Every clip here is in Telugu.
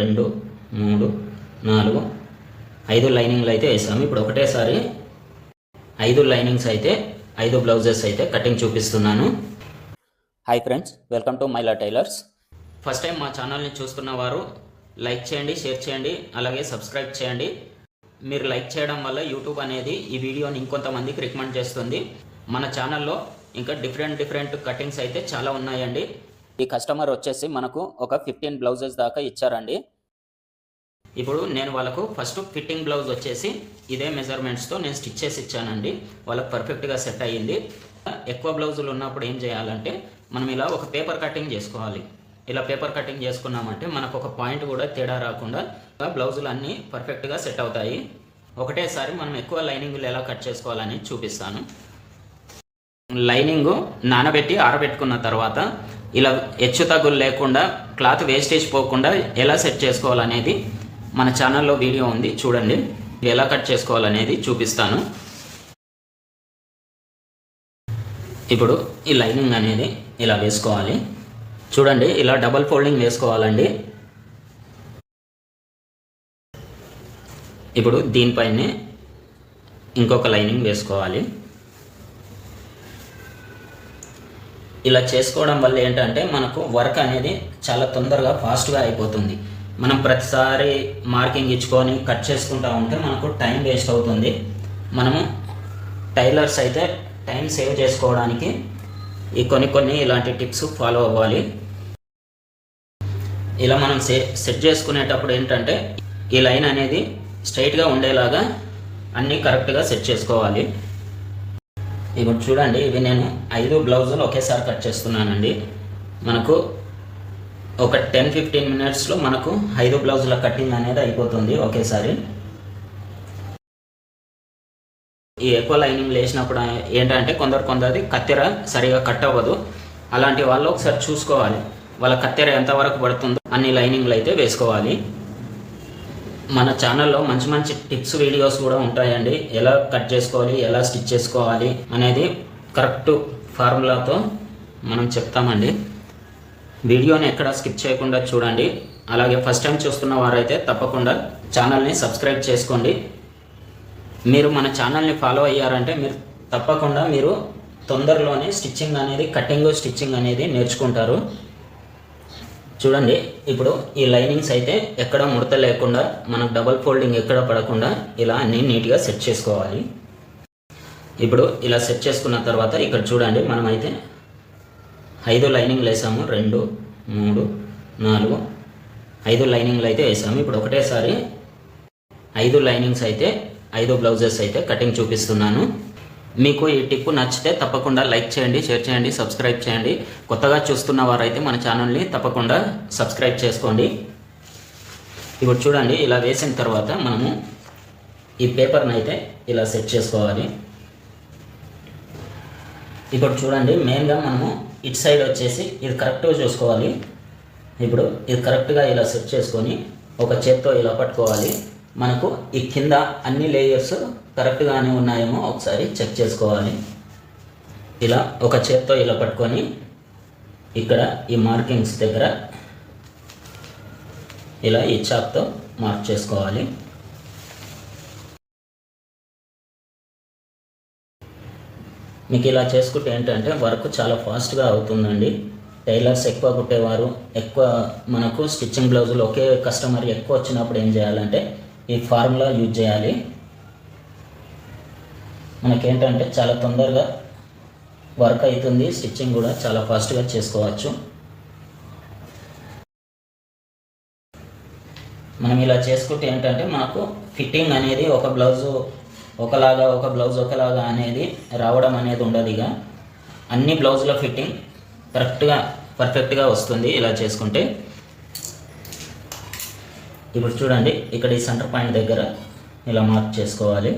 రెండు మూడు నాలుగు ఐదు లైనింగ్లు అయితే వేసాము. ఇప్పుడు ఒకటేసారి ఐదు లైనింగ్స్ అయితే ఐదు బ్లౌజెస్ అయితే కటింగ్ చూపిస్తున్నాను. Hi friends welcome to Maila tailors. First time మా ఛానల్ని చూస్తున్న వారు లైక్ చేయండి షేర్ చేయండి అలాగే సబ్స్క్రైబ్ చేయండి. మీరు లైక్ చేయడం వల్ల యూట్యూబ్ అనేది ఈ వీడియోని ఇంకొంతమందికి రికమెండ్ చేస్తుంది. మన ఛానల్లో ఇంకా డిఫరెంట్ డిఫరెంట్ కటింగ్స్ అయితే చాలా ఉన్నాయండి. ఈ కస్టమర్ వచ్చేసి మనకు ఒక ఫిఫ్టీన్ బ్లౌజెస్ దాకా ఇచ్చారండి. ఇప్పుడు నేను వాళ్ళకు ఫస్ట్ ఫిట్టింగ్ బ్లౌజ్ వచ్చేసి ఇదే మెజర్మెంట్స్తో నేను స్టిచ్ చేసి ఇచ్చానండి. వాళ్ళకి పర్ఫెక్ట్గా సెట్ అయ్యింది. ఎక్కువ బ్లౌజులు ఉన్నప్పుడు ఏం చేయాలంటే మనం ఇలా ఒక పేపర్ కటింగ్ చేసుకోవాలి. ఇలా పేపర్ కటింగ్ చేసుకున్నామంటే మనకు ఒక పాయింట్ కూడా తేడా రాకుండా బ్లౌజులు అన్నీ పర్ఫెక్ట్గా సెట్ అవుతాయి. ఒకటేసారి మనం ఎక్కువ లైనింగ్లు ఎలా కట్ చేసుకోవాలని చూపిస్తాను. లైనింగు నానబెట్టి ఆరబెట్టుకున్న తర్వాత ఇలా హెచ్చు తగ్గులు లేకుండా క్లాత్ వేస్టేజ్ పోకుండా ఎలా సెట్ చేసుకోవాలనేది మన ఛానల్లో వీడియో ఉంది చూడండి. ఎలా కట్ చేసుకోవాలనేది చూపిస్తాను. ఇప్పుడు ఈ లైనింగ్ అనేది ఇలా వేసుకోవాలి. చూడండి ఇలా డబల్ ఫోల్డింగ్ వేసుకోవాలండి. ఇప్పుడు దీనిపైనే ఇంకొక లైనింగ్ వేసుకోవాలి. ఇలా చేసుకోవడం వల్ల ఏంటంటే మనకు వర్క్ అనేది చాలా తొందరగా ఫాస్ట్గా అయిపోతుంది. మనం ప్రతిసారి మార్కింగ్ ఇచ్చుకొని కట్ చేసుకుంటా ఉంటే మనకు టైం వేస్ట్ అవుతుంది. మనము టైలర్స్ అయితే టైం సేవ్ చేసుకోవడానికి ఈ కొన్ని కొన్ని ఇలాంటి టిప్స్ ఫాలో అవ్వాలి. ఇలా మనం సెట్ చేసుకునేటప్పుడు ఏంటంటే ఈ లైన్ అనేది స్ట్రైట్గా ఉండేలాగా అన్నీ కరెక్ట్గా సెట్ చేసుకోవాలి. ఇప్పుడు చూడండి ఇవి నేను ఐదు బ్లౌజులు ఒకేసారి కట్ చేస్తున్నానండి. మనకు ఒక టెన్ ఫిఫ్టీన్ మినిట్స్లో మనకు ఐదు బ్లౌజుల కటింగ్ అనేది అయిపోతుంది ఒకేసారి. ఈ ఎక్కువ లైనింగ్ లేచినప్పుడు ఏంటంటే కొందరు కొందరిది కత్తెర సరిగా కట్ అవ్వదు. అలాంటి వాళ్ళు ఒకసారి చూసుకోవాలి. వాళ్ళ కత్తెర ఎంతవరకు పడుతుందో అన్ని లైనింగ్లు అయితే వేసుకోవాలి. మన ఛానల్లో మంచి మంచి టిప్స్ వీడియోస్ కూడా ఉంటాయండి. ఎలా కట్ చేసుకోవాలి ఎలా స్టిచ్ చేసుకోవాలి అనేది కరెక్ట్ ఫార్ములాతో మనం చెప్తామండి. వీడియోని ఎక్కడ స్కిప్ చేయకుండా చూడండి. అలాగే ఫస్ట్ టైం చూస్తున్న వారైతే తప్పకుండా ఛానల్ని సబ్స్క్రైబ్ చేసుకోండి. మీరు మన ఛానల్ని ఫాలో అయ్యారంటే మీరు తప్పకుండా మీరు తొందరలోనే స్టిచ్చింగ్ అనేది కటింగ్ స్టిచ్చింగ్ అనేది నేర్చుకుంటారు. చూడండి ఇప్పుడు ఈ లైనింగ్స్ అయితే ఎక్కడ ముడత లేకుండా మనకు డబల్ ఫోల్డింగ్ ఎక్కడ పడకుండా ఇలా అన్ని నీట్గా సెట్ చేసుకోవాలి. ఇప్పుడు ఇలా సెట్ చేసుకున్న తర్వాత ఇక్కడ చూడండి మనమైతే ఐదు లైనింగ్లు వేసాము. రెండు మూడు నాలుగు ఐదు లైనింగ్లు అయితే వేసాము. ఇప్పుడు ఒకటేసారి ఐదు లైనింగ్స్ అయితే ఐదు బ్లౌజెస్ అయితే కటింగ్ చూపిస్తున్నాను. మీకు ఈ టిప్ నచ్చితే తప్పకుండా లైక్ చేయండి షేర్ చేయండి సబ్స్క్రైబ్ చేయండి. కొత్తగా చూస్తున్న వారైతే మన ఛానల్ని తప్పకుండా సబ్స్క్రైబ్ చేసుకోండి. ఇప్పుడు చూడండి ఇలా వేసిన తర్వాత మనము ఈ పేపర్ని అయితే ఇలా సెట్ చేసుకోవాలి. ఇప్పుడు చూడండి మెయిన్గా మనము ఇటు సైడ్ వచ్చేసి ఇది కరెక్ట్గా చూసుకోవాలి. ఇప్పుడు ఇది కరెక్ట్గా ఇలా సెట్ చేసుకొని ఒక చేత్తో ఇలా పట్టుకోవాలి. మనకు ఈ కింద అన్ని లేయర్స్ కరెక్ట్గానే ఉన్నాయేమో ఒకసారి చెక్ చేసుకోవాలి. ఇలా ఒక చేత్తో ఇలా పట్టుకొని ఇక్కడ ఈ మార్కింగ్స్ దగ్గర ఇలా ఈ చాక్తో మార్క్ చేసుకోవాలి. మీకు ఇలా చేసుకుంటే ఏంటంటే వర్క్ చాలా ఫాస్ట్గా అవుతుందండి. టైలర్స్ ఎక్కువ కుట్టేవారు ఎక్కువ మనకు స్టిచ్చింగ్ బ్లౌజులు ఒకే కస్టమర్ ఎక్కువ వచ్చినప్పుడు ఏం చేయాలంటే ఈ ఫార్ములా యూజ్ చేయాలి. మనకేంటంటే చాలా తొందరగా వర్క్ అవుతుంది స్టిచ్చింగ్ కూడా చాలా ఫాస్ట్గా చేసుకోవచ్చు. మనం ఇలా చేసుకుంటే ఏంటంటే మనకు ఫిట్టింగ్ అనేది ఒక బ్లౌజు ఒకలాగా ఒక బ్లౌజ్ ఒకలాగా అనేది రావడం అనేది ఉండదు ఇక. అన్ని బ్లౌజుల ఫిట్టింగ్ కరెక్ట్గా పర్ఫెక్ట్గా వస్తుంది ఇలా చేసుకుంటే. ఇప్పుడు చూడండి ఇక్కడ ఈ సెంటర్ పాయింట్ దగ్గర ఇలా మార్క్ చేసుకోవాలి.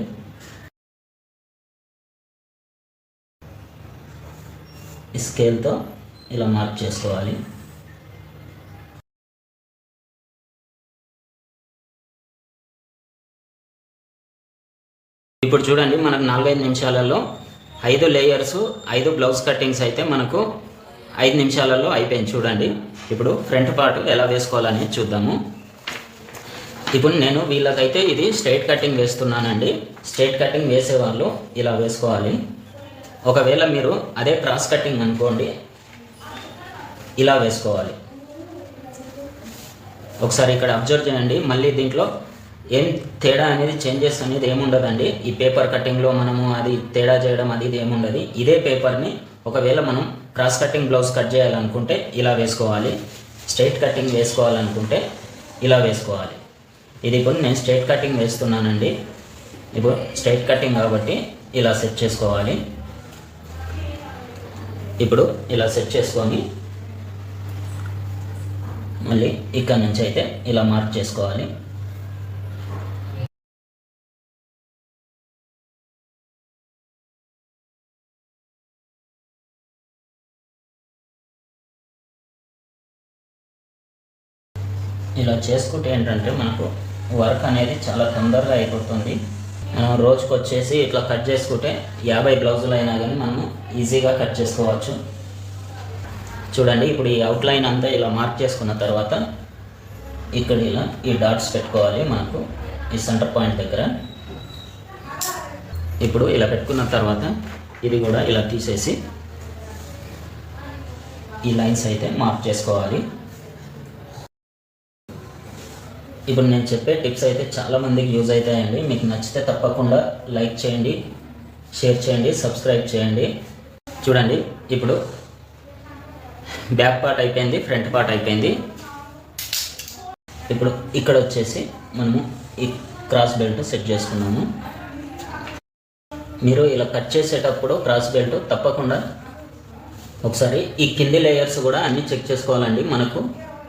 స్కేల్తో ఇలా మార్క్ చేసుకోవాలి. ఇప్పుడు చూడండి మనకు నాలుగైదు నిమిషాలలో ఐదు లేయర్స్ ఐదు బ్లౌజ్ కటింగ్స్ అయితే మనకు ఐదు నిమిషాలలో అయిపోయింది. చూడండి ఇప్పుడు ఫ్రంట్ పార్ట్ ఎలా వేసుకోవాలని చూద్దాము. ఇప్పుడు నేను వీళ్ళకైతే ఇది స్ట్రైట్ కటింగ్ వేస్తున్నానండి. స్ట్రైట్ కటింగ్ వేసేవాళ్ళు ఇలా వేసుకోవాలి. ఒకవేళ మీరు అదే క్రాస్ కటింగ్ అనుకోండి ఇలా వేసుకోవాలి. ఒకసారి ఇక్కడ అబ్జర్వ్ చేయండి. మళ్ళీ దీంట్లో ఏం తేడా అనేది చేంజెస్ అనేది ఏముండదండి. ఈ పేపర్ కటింగ్లో మనము అది తేడా చేయడం అది ఇది ఏముండదు. ఇదే పేపర్ని ఒకవేళ మనం క్రాస్ కటింగ్ బ్లౌజ్ కట్ చేయాలనుకుంటే ఇలా వేసుకోవాలి. స్ట్రైట్ కటింగ్ వేసుకోవాలనుకుంటే ఇలా వేసుకోవాలి. ఇది ఇప్పుడు నేను స్ట్రైట్ కటింగ్ వేస్తున్నానండి. ఇప్పుడు స్ట్రైట్ కటింగ్ కాబట్టి ఇలా సెట్ చేసుకోవాలి. ఇప్పుడు ఇలా సెట్ చేసుకొని మళ్ళీ ఇక్కడ నుంచి అయితే ఇలా మార్క్ చేసుకోవాలి. ఇలా చేసుకుంటే ఏంటంటే మనకు వర్క్ అనేది చాలా తొందరగా అయిపోతుంది. రోజుకి వచ్చేసి ఇట్లా కట్ చేసుకుంటే యాభై బ్లౌజులు అయినా కానీ మనము ఈజీగా కట్ చేసుకోవచ్చు. చూడండి ఇప్పుడు ఈ అవుట్లైన్ అంతా ఇలా మార్క్ చేసుకున్న తర్వాత ఇక్కడ ఇలా ఈ డాట్స్ పెట్టుకోవాలి మనకు ఈ సెంటర్ పాయింట్ దగ్గర. ఇప్పుడు ఇలా పెట్టుకున్న తర్వాత ఇది కూడా ఇలా తీసేసి ఈ లైన్స్ అయితే మార్క్ చేసుకోవాలి. ఇప్పుడు నేను చెప్పే టిప్స్ అయితే చాలా మందికి యూజ్ అవుతాయండి. మీకు నచ్చితే తప్పకుండా లైక్ చేయండి షేర్ చేయండి సబ్స్క్రైబ్ చేయండి. చూడండి ఇప్పుడు బ్యాక్ పార్ట్ అయిపోయింది ఫ్రంట్ పార్ట్ అయిపోయింది. ఇప్పుడు ఇక్కడ వచ్చేసి మనము ఈ క్రాస్ బెల్ట్ సెట్ చేసుకున్నాము. మీరు ఇలా కట్ చేసేటప్పుడు క్రాస్ బెల్ట్ తప్పకుండా ఒకసారి ఈ కింది లేయర్స్ కూడా అన్నీ చెక్ చేసుకోవాలండి. మనకు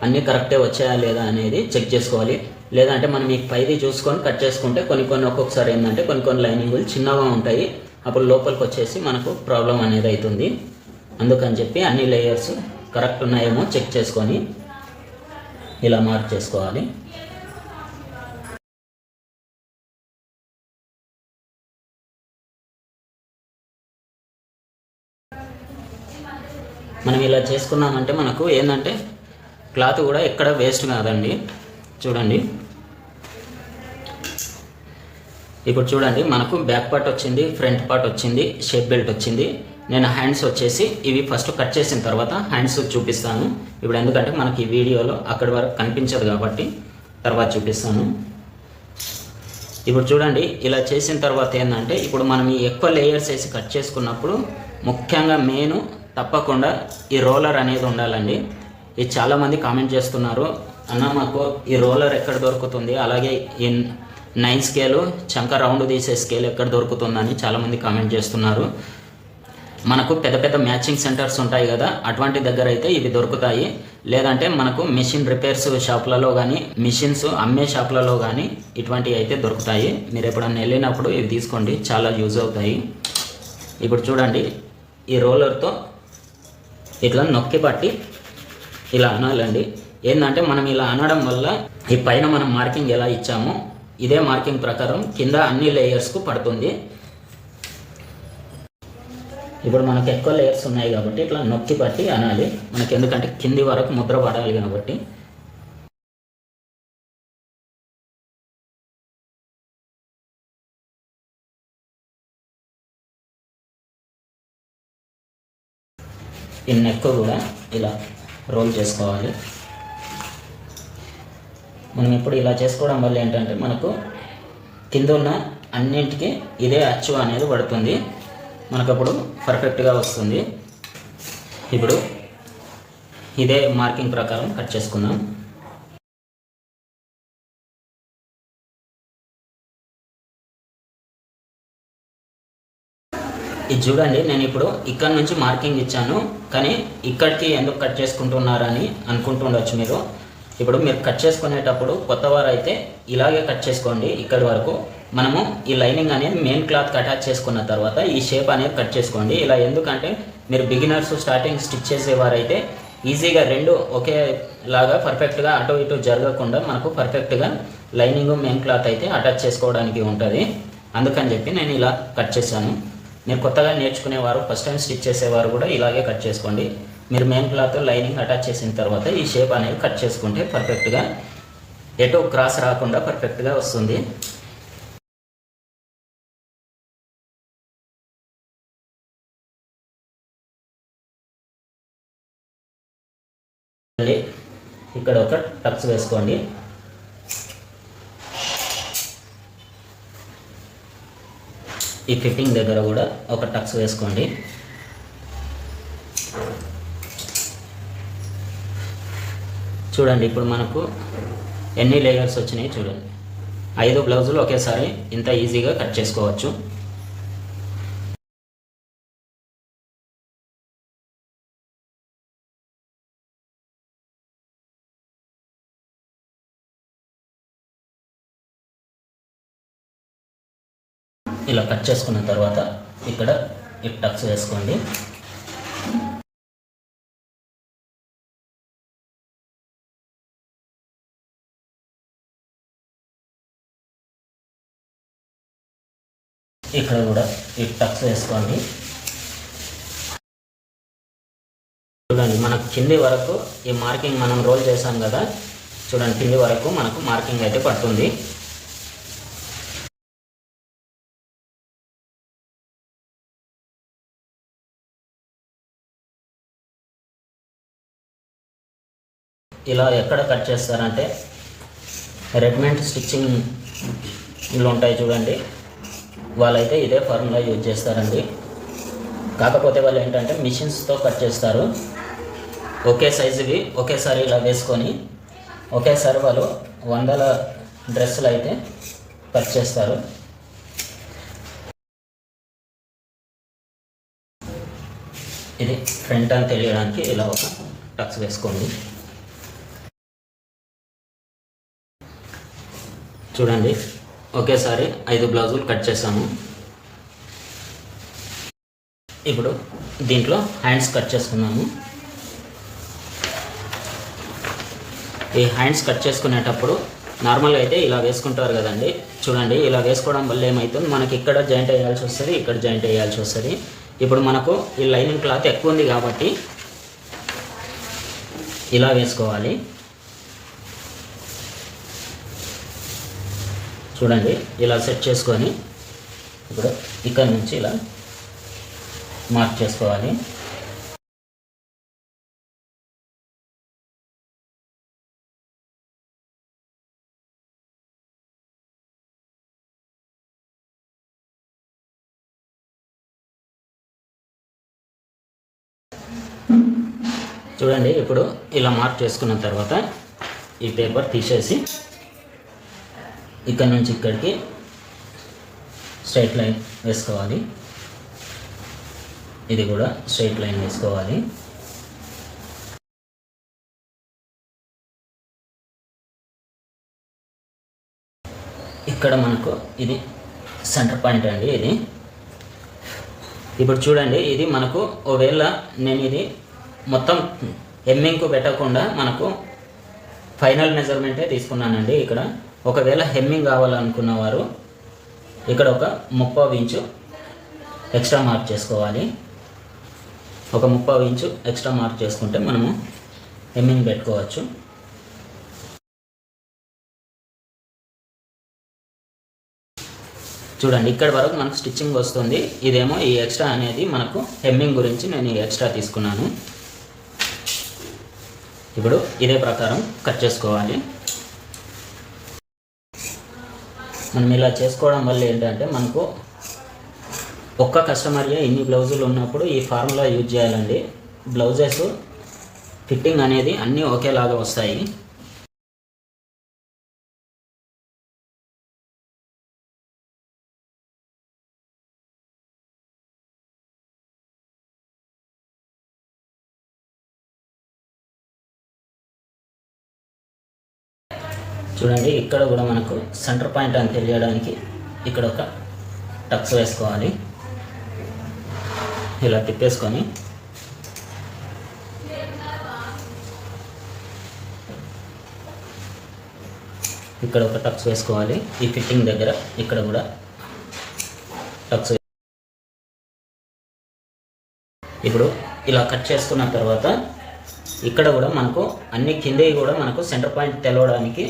అన్నీ కరెక్టే వచ్చాయా లేదా అనేది చెక్ చేసుకోవాలి. లేదంటే మనం మీకు పైది చూసుకొని కట్ చేసుకుంటే కొన్ని కొన్ని ఒక్కొక్కసారి ఏంటంటే కొన్ని కొన్ని లైనింగ్లు చిన్నగా ఉంటాయి. అప్పుడు లోపలికి వచ్చేసి మనకు ప్రాబ్లం అనేది అవుతుంది. అందుకని చెప్పి అన్ని లేయర్స్ కరెక్ట్ ఉన్నాయేమో చెక్ చేసుకొని ఇలా మార్క్ చేసుకోవాలి. మనం ఇలా చేసుకున్నామంటే మనకు ఏంటంటే క్లాత్ కూడా ఎక్కడ వేస్ట్ కాదండి. చూడండి. ఇప్పుడు చూడండి మనకు బ్యాక్ పార్ట్ వచ్చింది ఫ్రంట్ పార్ట్ వచ్చింది షేప్ బెల్ట్ వచ్చింది. నేను హ్యాండ్స్ వచ్చేసి ఇవి ఫస్ట్ కట్ చేసిన తర్వాత హ్యాండ్స్ చూపిస్తాను. ఇప్పుడు ఎందుకంటే మనకి ఈ వీడియోలో అక్కడి వరకు కనిపించదు కాబట్టి తర్వాత చూపిస్తాను. ఇప్పుడు చూడండి ఇలా చేసిన తర్వాత ఏంటంటే ఇప్పుడు మనం ఈ ఎక్కువ లేయర్స్ వేసి కట్ చేసుకున్నప్పుడు ముఖ్యంగా మెయిన్ తప్పకుండా ఈ రోలర్ అనేది ఉండాలండి. ఇది చాలామంది కామెంట్ చేస్తున్నారు. అన్న మాకు ఈ రోలర్ ఎక్కడ దొరుకుతుంది? అలాగే ఈ నైన్ స్కేలు చంక రౌండ్ తీసే స్కేల్ ఎక్కడ దొరుకుతుందని చాలామంది కామెంట్ చేస్తున్నారు. మనకు పెద్ద పెద్ద మ్యాచింగ్ సెంటర్స్ ఉంటాయి కదా అటువంటి దగ్గర అయితే ఇవి దొరుకుతాయి. లేదంటే మనకు మిషన్ రిపేర్స్ షాపులలో కానీ మిషన్స్ అమ్మే షాపులలో కానీ ఇటువంటివి అయితే దొరుకుతాయి. మీరు ఎప్పుడన్నా వెళ్ళినప్పుడు ఇవి తీసుకోండి చాలా యూజ్ అవుతాయి. ఇప్పుడు చూడండి ఈ రోలర్తో ఇట్లా నొక్కి పట్టి ఇలా అనాలండి. ఏంటంటే మనం ఇలా అనడం వల్ల ఈ పైన మనం మార్కింగ్ ఎలా ఇచ్చామో ఇదే మార్కింగ్ ప్రకారం కింద అన్ని లేయర్స్కు పడుతుంది. ఇప్పుడు మనకు ఎక్కువ లేయర్స్ ఉన్నాయి కాబట్టి ఇట్లా నొక్కి పట్టి అనాలి. మనకి ఎందుకంటే కింది వరకు ముద్ర పడాలి కాబట్టి. ఈ నెక్ కూడా ఇలా రోల్ చేసుకోవాలి. మనం ఇప్పుడు ఇలా చేసుకోవడం వల్ల ఏంటంటే మనకు కింద ఉన్న అన్నింటికి ఇదే అచ్చు అనేది పడుతుంది. మనకు అప్పుడు పర్ఫెక్ట్గా వస్తుంది. ఇప్పుడు ఇదే మార్కింగ్ ప్రకారం కట్ చేసుకుందాం. ఇది చూడండి నేను ఇప్పుడు ఇక్కడ నుంచి మార్కింగ్ ఇచ్చాను కానీ ఇక్కడికి ఎందుకు కట్ చేసుకుంటున్నారని అనుకుంటుండొచ్చు మీరు. ఇప్పుడు మీరు కట్ చేసుకునేటప్పుడు కొత్త అయితే ఇలాగే కట్ చేసుకోండి ఇక్కడి వరకు. మనము ఈ లైనింగ్ అనేది మెయిన్ క్లాత్కి అటాచ్ చేసుకున్న తర్వాత ఈ షేప్ అనేది కట్ చేసుకోండి. ఇలా ఎందుకంటే మీరు బిగినర్స్ స్టార్టింగ్ స్టిచ్ చేసేవారైతే ఈజీగా రెండు ఒకే లాగా పర్ఫెక్ట్గా అటు ఇటు జరగకుండా మనకు పర్ఫెక్ట్గా లైనింగ్ మెయిన్ క్లాత్ అయితే అటాచ్ చేసుకోవడానికి ఉంటుంది. అందుకని చెప్పి నేను ఇలా కట్ చేశాను. మీరు కొత్తగా నేర్చుకునేవారు ఫస్ట్ టైం స్టిచ్ చేసేవారు కూడా ఇలాగే కట్ చేసుకోండి. మీరు మెయిన్ క్లాత్ లైనింగ్ అటాచ్ చేసిన తర్వాత ఈ షేప్ అనేది కట్ చేసుకుంటే పర్ఫెక్ట్గా ఎటో క్రాస్ రాకుండా పర్ఫెక్ట్గా వస్తుంది. మళ్ళీ ఇక్కడ ఒక టక్స్ వేసుకోండి. ఈ ఫిట్టింగ్ దగ్గర కూడా ఒక టక్స్ వేసుకోండి. చూడండి ఇప్పుడు మనకు ఎన్ని లేయర్స్ వచ్చినాయి చూడండి. ఐదు బ్లౌజులు ఒకేసారి ఇంత ఈజీగా కట్ చేసుకోవచ్చు. కట్ చేసుకున్న తర్వాత ఇక్కడ ఈ టక్స్ వేసుకోండి. ఇక్కడ కూడా ఈ టక్స్ వేసుకోండి. చూడండి మనకు కింది వరకు ఈ మార్కింగ్ మనం రోల్ చేసాం కదా. చూడండి కింది వరకు మనకు మార్కింగ్ అయితే పడుతుంది. ఇలా ఎక్కడ కట్ చేస్తారంటే రెడ్మెంట్ స్టిచ్చింగ్ ఇల్లు ఉంటాయి చూడండి. వాళ్ళైతే ఇదే ఫార్ములా యూజ్ చేస్తారండి. కాకపోతే వాళ్ళు ఏంటంటే మిషన్స్తో కట్ చేస్తారు. ఒకే సైజువి ఒకేసారి ఇలా వేసుకొని ఒకేసారి వాళ్ళు వందల డ్రెస్సులు అయితే కట్ చేస్తారు. ఇది ఫ్రంట్ అని తెలియడానికి ఇలా ఒక టక్స్ వేసుకోండి. చూడండి. ఒకేసారి ఐదు బ్లౌజులు కట్ చేసాము ఇప్పుడు దీంట్లో హ్యాండ్స్ కట్ చేసుకున్నాము. ఈ హ్యాండ్స్ కట్ చేసుకునేటప్పుడు నార్మల్గా అయితే ఇలా వేసుకుంటారు కదండి. చూడండి ఇలా వేసుకోవడం వల్ల ఏమవుతుంది మనకి ఇక్కడ జాయింట్ వేయాల్సి వస్తుంది ఇక్కడ జాయింట్ వేయాల్సి వస్తుంది. ఇప్పుడు మనకు ఈ లైనింగ్ క్లాత్ ఎక్కువ ఉంది కాబట్టి ఇలా వేసుకోవాలి. చూడండి ఇలా సెట్ చేసుకొని ఇప్పుడు ఇక్కడ నుంచి ఇలా మార్క్ చేసుకోవాలి. చూడండి ఇప్పుడు ఇలా మార్క్ చేసుకున్న తర్వాత ఈ పేపర్ తీసేసి ఇక్కడ నుంచి ఇక్కడికి స్ట్రైట్ లైన్ వేసుకోవాలి. ఇది కూడా స్ట్రైట్ లైన్ వేసుకోవాలి. ఇక్కడ మనకు ఇది సెంటర్ పాయింట్ అండి ఇది. ఇప్పుడు చూడండి ఇది మనకు ఒకవేళ నేను ఇది మొత్తం హెమ్మింగ్కు పెట్టకుండా మనకు ఫైనల్ మెజర్మెంటే తీసుకున్నానండి ఇక్కడ. ఒకవేళ హెమ్మింగ్ కావాలనుకున్న వారు ఇక్కడ ఒక ముప్పై ఇంచు ఎక్స్ట్రా మార్క్ చేసుకోవాలి. ఒక ముప్పై ఇంచు ఎక్స్ట్రా మార్క్ చేసుకుంటే మనము హెమ్మింగ్ పెట్టుకోవచ్చు. చూడండి ఇక్కడ వరకు మనకు స్టిచ్చింగ్ వస్తుంది. ఇదేమో ఈ ఎక్స్ట్రా అనేది మనకు హెమ్మింగ్ గురించి నేను ఈ ఎక్స్ట్రా తీసుకున్నాను. ఇప్పుడు ఇదే ప్రకారం కట్ చేసుకోవాలి. మనం ఇలా చేసుకోవడం వల్ల ఏంటంటే మనకు ఒక్క కస్టమర్గా ఇన్ని బ్లౌజులు ఉన్నప్పుడు ఈ ఫార్ములా యూజ్ చేయాలండి. బ్లౌజెస్ ఫిట్టింగ్ అనేది అన్నీ ఒకేలాగా వస్తాయి. చూడండి ఇక్కడ కూడా మనకు సెంటర్ పాయింట్ అని తెలియడానికి ఇక్కడ ఒక టక్స్ వేసుకోవాలి. ఇలా తిప్పేసుకొని. ఇక్కడ ఒక టక్స్ వేసుకోవాలి. ఈ ఫిట్టింగ్ దగ్గర ఇక్కడ కూడా టక్స్ ఇప్పుడు ఇలా కట్ చేసుకున్న తర్వాత ఇక్కడ కూడా మనకు అన్ని కిందవి కూడా మనకు సెంటర్ పాయింట్ తెలవడానికి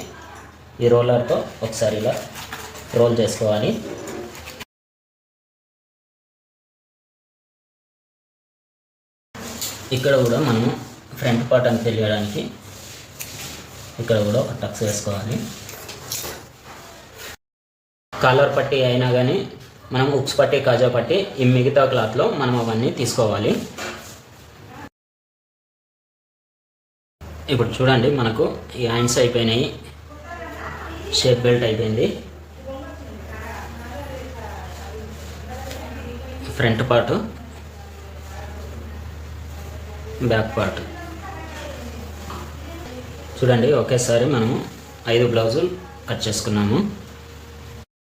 ఈ రోలర్తో ఒకసారి ఇలా రోల్ చేసుకోవాలి. ఇక్కడ కూడా మనము ఫ్రంట్ పార్ట్ అని తెలియడానికి ఇక్కడ కూడా ఒక టక్స్ వేసుకోవాలి. కాలర్ పట్టి అయినా కానీ మనం ఉక్స్ పట్టి కాజా పట్టి ఈ మిగతా క్లాత్లో మనం అవన్నీ తీసుకోవాలి. ఇప్పుడు చూడండి మనకు ఈ హ్యాండ్స్ అయిపోయినాయి. షేప్ బెల్ట్ అయిపోయింది. Front part back part. చూడండి ఒకేసారి మనము ఐదు బ్లౌజులు కట్ చేసుకున్నాము.